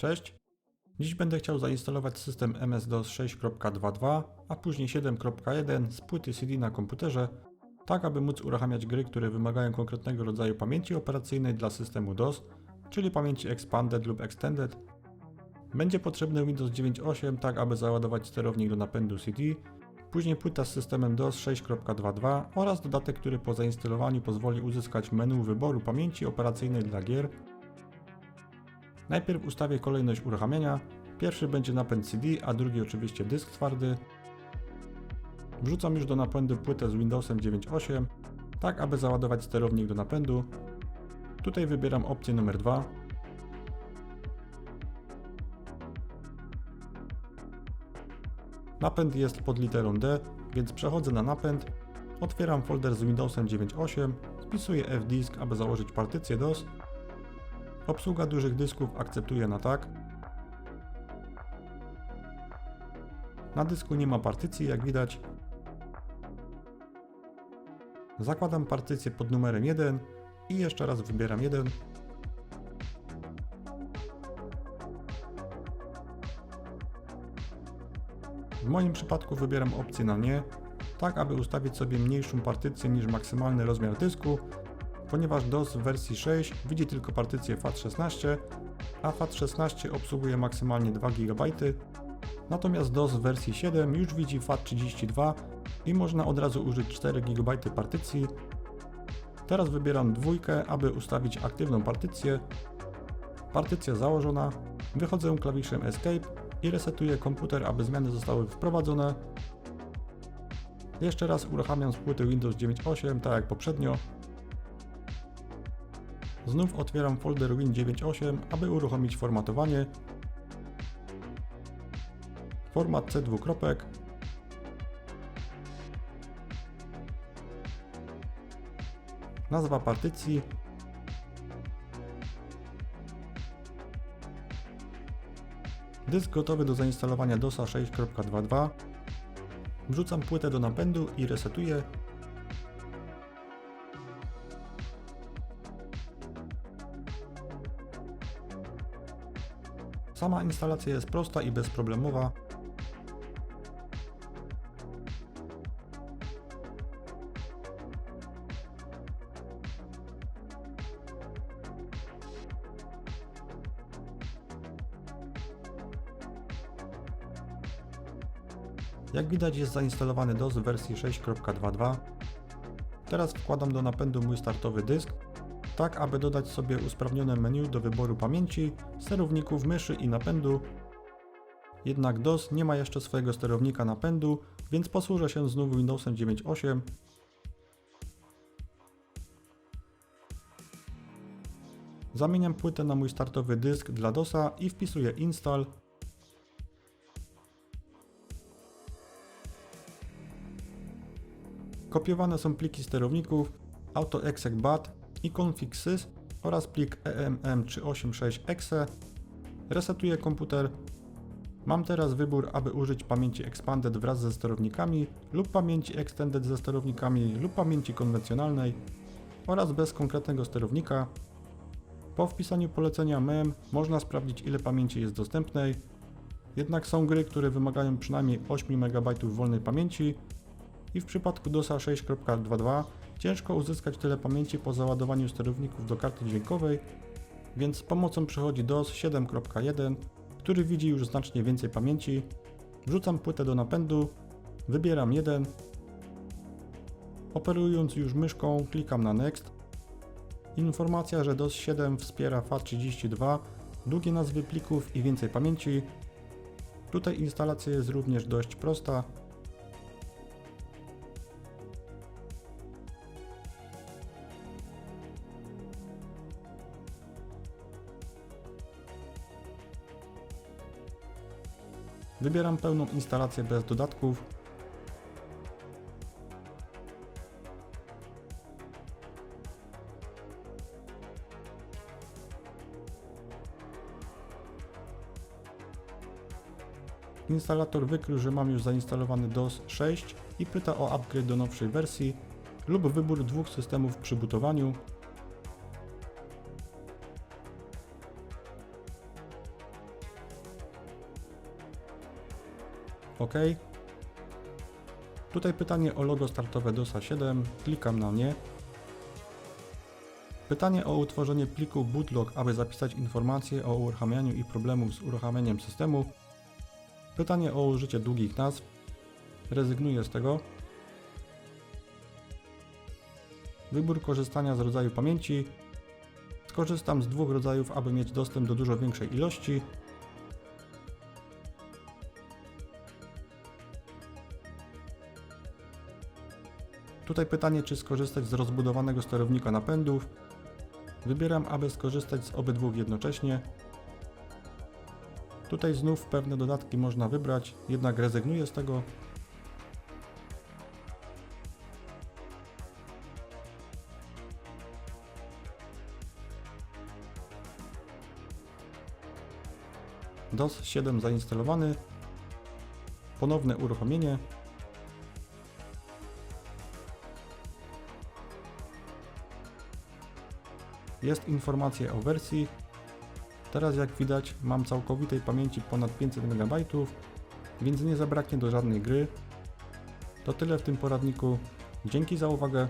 Cześć! Dziś będę chciał zainstalować system MS-DOS 6.2.2, a później 7.1 z płyty CD na komputerze, tak aby móc uruchamiać gry, które wymagają konkretnego rodzaju pamięci operacyjnej dla systemu DOS, czyli pamięci Expanded lub Extended. Będzie potrzebny Windows 9.8, tak aby załadować sterownik do napędu CD, później płyta z systemem DOS 6.2.2 oraz dodatek, który po zainstalowaniu pozwoli uzyskać menu wyboru pamięci operacyjnej dla gier, Najpierw ustawię kolejność uruchamiania. Pierwszy będzie napęd CD, a drugi oczywiście dysk twardy. Wrzucam już do napędu płytę z Windowsem 9.8, tak aby załadować sterownik do napędu. Tutaj wybieram opcję numer 2. Napęd jest pod literą D, więc przechodzę na napęd, otwieram folder z Windowsem 9.8, wpisuję fdisk, aby założyć partycję DOS Obsługa dużych dysków akceptuje na tak. Na dysku nie ma partycji, jak widać. Zakładam partycję pod numerem 1 i jeszcze raz wybieram 1. W moim przypadku wybieram opcję na nie, tak aby ustawić sobie mniejszą partycję niż maksymalny rozmiar dysku ponieważ DOS w wersji 6 widzi tylko partycję FAT16, a FAT16 obsługuje maksymalnie 2 GB, natomiast DOS w wersji 7 już widzi FAT32 i można od razu użyć 4 GB partycji. Teraz wybieram dwójkę, aby ustawić aktywną partycję. Partycja założona, wychodzę klawiszem Escape i resetuję komputer, aby zmiany zostały wprowadzone. Jeszcze raz uruchamiam z płyty Windows 9.8, tak jak poprzednio, Znów otwieram folder Win98, aby uruchomić formatowanie. Format C dwukropek. Nazwa partycji. Dysk gotowy do zainstalowania DOSa 6.2.2. Wrzucam płytę do napędu i resetuję Sama instalacja jest prosta i bezproblemowa. Jak widać jest zainstalowany DOS w wersji 6.2.2. Teraz wkładam do napędu mój startowy dysk tak aby dodać sobie usprawnione menu do wyboru pamięci, sterowników myszy i napędu. Jednak DOS nie ma jeszcze swojego sterownika napędu, więc posłużę się znów Windowsem 9.8. Zamieniam płytę na mój startowy dysk dla DOSa i wpisuję install. Kopiowane są pliki sterowników, AutoExec.bat i config.sys oraz plik emm386exe. Resetuję komputer. Mam teraz wybór, aby użyć pamięci Expanded wraz ze sterownikami lub pamięci Extended ze sterownikami lub pamięci konwencjonalnej oraz bez konkretnego sterownika. Po wpisaniu polecenia MEM można sprawdzić ile pamięci jest dostępnej. Jednak są gry, które wymagają przynajmniej 8 MB wolnej pamięci i w przypadku DOSa 6.2.2 Ciężko uzyskać tyle pamięci po załadowaniu sterowników do karty dźwiękowej, więc z pomocą przychodzi DOS 7.1, który widzi już znacznie więcej pamięci. Wrzucam płytę do napędu, wybieram jeden. Operując już myszką klikam na Next. Informacja, że DOS 7 wspiera FAT32, długie nazwy plików i więcej pamięci. Tutaj instalacja jest również dość prosta, Wybieram pełną instalację bez dodatków. Instalator wykrył, że mam już zainstalowany DOS 6 i pyta o upgrade do nowszej wersji lub wybór dwóch systemów przy butowaniu. OK. Tutaj pytanie o logo startowe DOSa 7, klikam na nie. Pytanie o utworzenie pliku bootlog, aby zapisać informacje o uruchamianiu i problemów z uruchamianiem systemu. Pytanie o użycie długich nazw. Rezygnuję z tego. Wybór korzystania z rodzaju pamięci. Skorzystam z dwóch rodzajów, aby mieć dostęp do dużo większej ilości. Tutaj pytanie, czy skorzystać z rozbudowanego sterownika napędów. Wybieram, aby skorzystać z obydwu jednocześnie. Tutaj znów pewne dodatki można wybrać, jednak rezygnuję z tego. DOS 7 zainstalowany. Ponowne uruchomienie. Jest informacja o wersji. Teraz jak widać mam całkowitej pamięci ponad 500 MB, więc nie zabraknie do żadnej gry. To tyle w tym poradniku. Dzięki za uwagę.